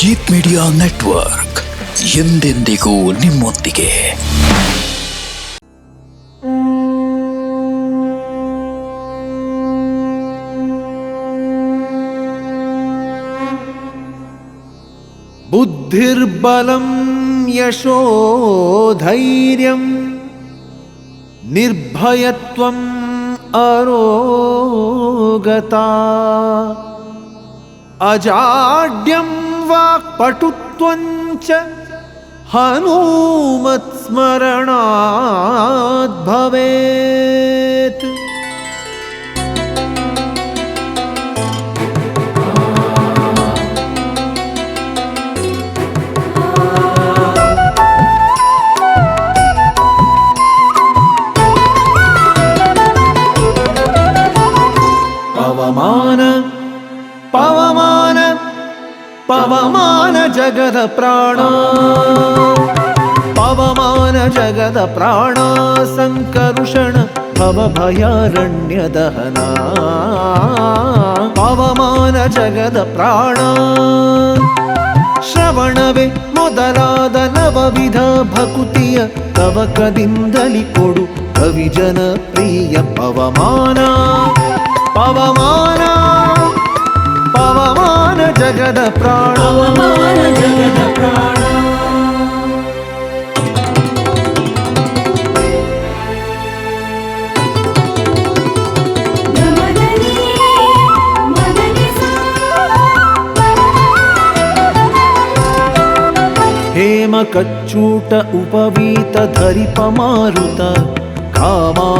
Jeet media network ಎಂದೆಂದಿಗೂ ನಿಮ್ಮೊಂದಿಗೆ बुद्धिर्बलं यशो धैर्यं निर्भयत्वम् अरोगता अजाड्यं वाक्पटुत्वञ्च हनूमत्स्मरणाद्भवेत् अवमान ಜಗದ ಪ್ರಾಣ. ಪವಮಾನ ಜಗದ ಪ್ರಾಣ. ಸಂಕರುಷಣ ಭವ ಭಯಾರಣ್ಯ ದಹನ. ಪವಮಾನ ಜಗದ ಪ್ರಾಣ. ಶ್ರವಣವೇ ಮೊದಲಾದ ನವವಿಧ ಭಕುತಿಯ ತವಕದಿಂದಲಿ ಕೊಡು ಕವಿಜನ ಪ್ರಿಯ ಪವಮಾನ. ಪವಮಾನ ಪವಮಾನ. జగద ప్రాణ జగద ప్రాణ हेमकच्चूट उपवीत धरिपमारुत कामादिवर्गरहिता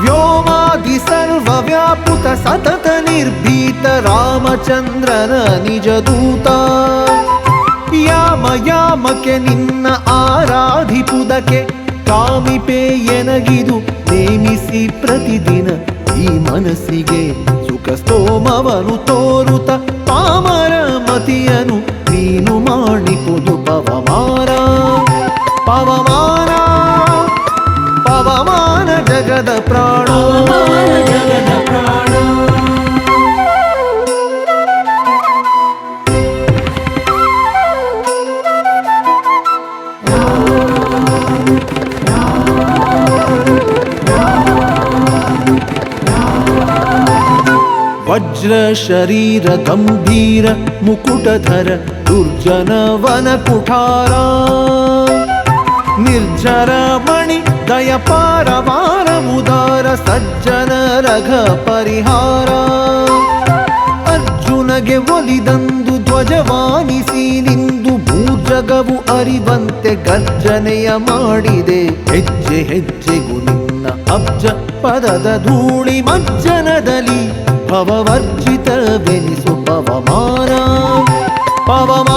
ವ್ಯೋಮಾದಿ ಸರ್ವ ವ್ಯಾಪುತ ಸತತ ನಿರ್ಭೀತ ರಾಮಚಂದ್ರನ ನಿಜ ದೂತ ಯಾಮ ಯಾಮಕ್ಕೆ ನಿನ್ನ ಆರಾಧಿಪುದಕ್ಕೆ ಕಾಮಿಪೇಯನಗಿದು ನೇಮಿಸಿ ಪ್ರತಿದಿನ ಈ ಮನಸ್ಸಿಗೆ ಸುಖ ಸ್ತೋಮವನು ತೋರುತ. ಪಾಮರ ಮತಿಯನು ನೀನು ಮಾಡಿಪುದು ಪವಮಾರ. ಪವಮಾರ ಜಗದ ಪ್ರಾಣ ಜಗದ ಪ್ರಾಣ ವಜ್ರ ಶರೀರ ಗಂಭೀರ ಮುಕುಟಧರ ದುರ್ಜನ ವನ ಕುಠಾರ ನಿರ್ಜರ ಮಣಿ ದಯಪಾರ ವಾರ ಉದಾರ ಸಜ್ಜನ ರಘ ಪರಿಹಾರ. ಅರ್ಜುನಗೆ ಒಲಿದಂದು ಧ್ವಜವಾನಿಸಿ ನಿಂದು ಭೂಜಗವು ಅರಿವಂತೆ ಗರ್ಜನೆಯ ಮಾಡಿದೆ. ಹೆಜ್ಜೆ ಹೆಜ್ಜೆ ನಿನ್ನ ಅಬ್ಜ ಪದದ ಧೂಳಿ ಮಜ್ಜನದಲ್ಲಿ ಭವವರ್ಜಿತ ಬೆನಿಸು ಪವಮಾನ. ಪವಮಾನ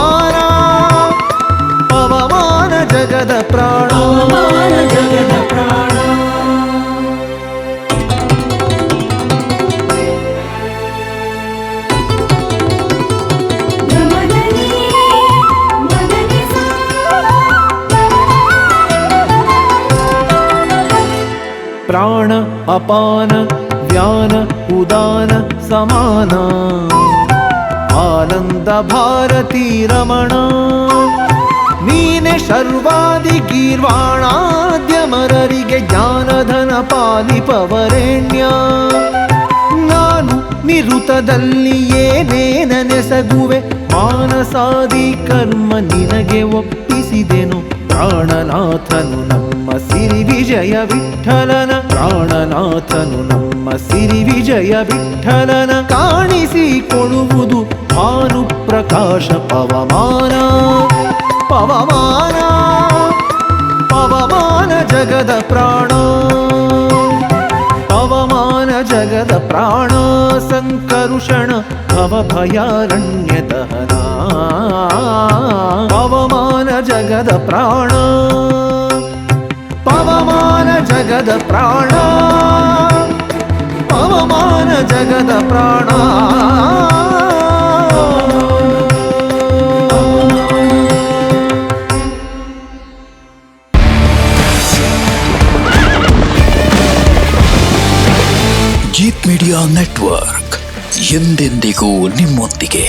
ಪ್ರಾಣ ಅಪಾನ, ಜ್ಞಾನ ಉದಾನ, ಸಮಾನ. ಆನಂದ ಭಾರತೀ ರಮಣ. ನೀನೆ ಶರ್ವಾದಿ ಗೀರ್ವಾಣಾದ್ಯಮರರಿಗೆ ಜ್ಞಾನಧನ ಪಾಲಿಪವರೆಣ್ಯ ನಾನು ನಿರುತದಲ್ಲಿ ಏನೇನನೆಸಗುವೆ ಮಾನಸಾದಿ ಕರ್ಮ ನಿನಗೆ ಒಪ್ಪಿಸಿದೆನು ಪ್ರಾಣನಾಥನು ನಮ್ಮ ವಿಜಯ ವಿಠಲನ, ಪ್ರಾಣನಾಥನು ನಮ್ಮ ಸಿರಿ ವಿಜಯ ವಿಠಲನ ಕಾಣಿಸಿಕೊಳ್ಳುವುದು ಭಾನು ಪ್ರಕಾಶ ಪವಮಾನ. ಪವಮಾನ ಪವಮಾನ ಜಗದ ಪ್ರಾಣ. ಪವಮಾನ ಜಗದ ಪ್ರಾಣ, ಸಂಕರುಷಣ ಭವ ಭಯಾರಣ್ಯ ಪವಮಾನ ಜಗದ ಪ್ರಾಣ. ಜಗದ ಪ್ರಾಣ ಅವಮಾನ ಜಗದ ಪ್ರಾಣ. ಜೀತ್ ಮೀಡಿಯಾ ನೆಟ್ವರ್ಕ್ ಎಂದೆಂದಿಗೂ ನಿಮ್ಮೊಂದಿಗೆ.